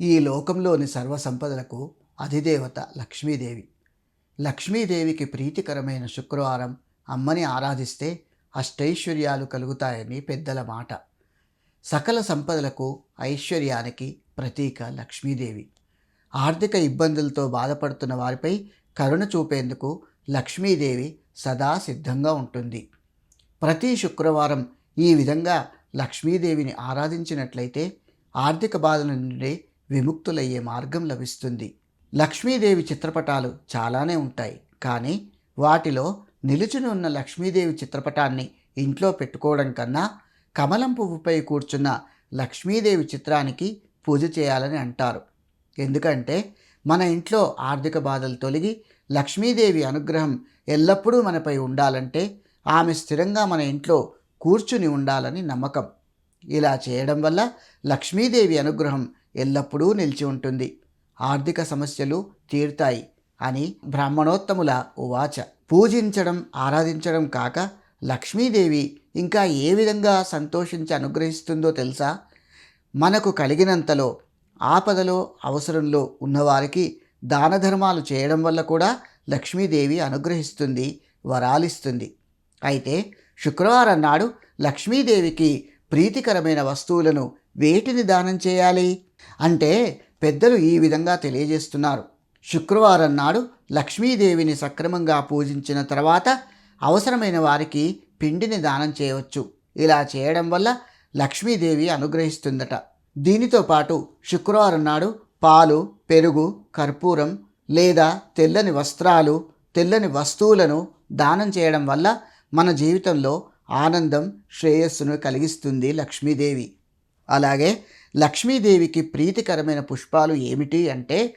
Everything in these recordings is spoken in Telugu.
ఈ లోకంలోని సర్వసంపదలకు అధిదేవత లక్ష్మీదేవి. లక్ష్మీదేవికి ప్రీతికరమైన శుక్రవారం అమ్మని ఆరాధిస్తే అష్టైశ్వర్యాలు కలుగుతాయని పెద్దల మాట. సకల సంపదలకు ఐశ్వర్యానికి ప్రతీక లక్ష్మీదేవి. ఆర్థిక ఇబ్బందులతో బాధపడుతున్న వారిపై కరుణ చూపేందుకు లక్ష్మీదేవి సదా సిద్ధంగా ఉంటుంది. ప్రతి శుక్రవారం ఈ విధంగా లక్ష్మీదేవిని ఆరాధించినట్లయితే ఆర్థిక బాధల నుండి విముక్తులయ్యే మార్గం లభిస్తుంది. లక్ష్మీదేవి చిత్రపటాలు చాలానే ఉంటాయి. కానీ వాటిలో నిలుచుని ఉన్న లక్ష్మీదేవి చిత్రపటాన్ని ఇంట్లో పెట్టుకోవడం కన్నా కమలం పువ్వుపై కూర్చున్న లక్ష్మీదేవి చిత్రానికి పూజ చేయాలని అంటారు. ఎందుకంటే మన ఇంట్లో ఆర్థిక బాధలు తొలగి లక్ష్మీదేవి అనుగ్రహం ఎల్లప్పుడూ మనపై ఉండాలంటే ఆమె స్థిరంగా మన ఇంట్లో కూర్చుని ఉండాలని నమ్మకం. ఇలా చేయడం వల్ల లక్ష్మీదేవి అనుగ్రహం ఎల్లప్పుడూ నిలిచి ఉంటుంది. ఆర్థిక సమస్యలు తీరుతాయి అని బ్రాహ్మణోత్తముల ఉవాచ. పూజించడం ఆరాధించడం కాక లక్ష్మీదేవి ఇంకా ఏ విధంగా సంతోషించి అనుగ్రహిస్తుందో తెలుసా? మనకు కలిగినంతలో ఆపదలో అవసరంలో ఉన్నవారికి దాన ధర్మాలు చేయడం వల్ల కూడా లక్ష్మీదేవి అనుగ్రహిస్తుంది వరాలిస్తుంది. అయితే శుక్రవారం నాడు లక్ష్మీదేవికి ప్రీతికరమైన వస్తువులను వేటిని దానం చేయాలి? అంటే పెద్దలు ఈ విధంగా తెలియజేస్తున్నారు. శుక్రవారం నాడు లక్ష్మీదేవిని సక్రమంగా పూజించిన తర్వాత అవసరమైన వారికి పిండిని దానం చేయవచ్చు. ఇలా చేయడం వల్ల లక్ష్మీదేవి అనుగ్రహిస్తుందట. దీనితో పాటు శుక్రవారం నాడు పాలు పెరుగు కర్పూరం లేదా తెల్లని వస్త్రాలు తెల్లని వస్తువులను దానం చేయడం వల్ల మన జీవితంలో ఆనందం శ్రేయస్సును కలిగిస్తుంది లక్ష్మీదేవి. అలాగే లక్ష్మీదేవికి ప్రీతికరమైన పుష్పాలు ఏమిటి అంటే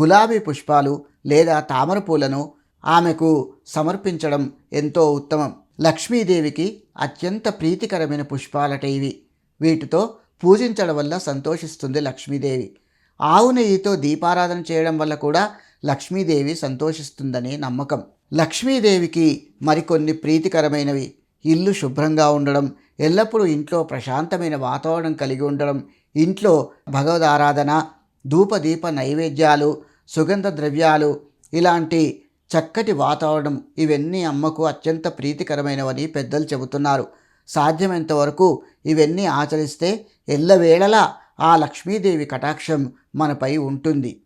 గులాబీ పుష్పాలు లేదా తామర పూలను ఆమెకు సమర్పించడం ఎంతో ఉత్తమం. లక్ష్మీదేవికి అత్యంత ప్రీతికరమైన పుష్పాలట ఇవి. వీటితో పూజించడం వల్ల సంతోషిస్తుంది లక్ష్మీదేవి. ఆవు నెయ్యితో దీపారాధన చేయడం వల్ల కూడా లక్ష్మీదేవి సంతోషిస్తుందని నమ్మకం. లక్ష్మీదేవికి మరికొన్ని ప్రీతికరమైనవి. ఇల్లు శుభ్రంగా ఉండడం ఎల్లప్పుడూ ఇంట్లో ప్రశాంతమైన వాతావరణం కలిగి ఉండడం ఇంట్లో భగవద్ ఆరాధన ధూపదీప నైవేద్యాలు సుగంధ ద్రవ్యాలు ఇలాంటి చక్కటి వాతావరణం ఇవన్నీ అమ్మకు అత్యంత ప్రీతికరమైనవని పెద్దలు చెబుతున్నారు. సాధ్యమైనంత వరకు ఇవన్నీ ఆచరిస్తే ఎల్లవేళలా ఆ లక్ష్మీదేవి కటాక్షం మనపై ఉంటుంది.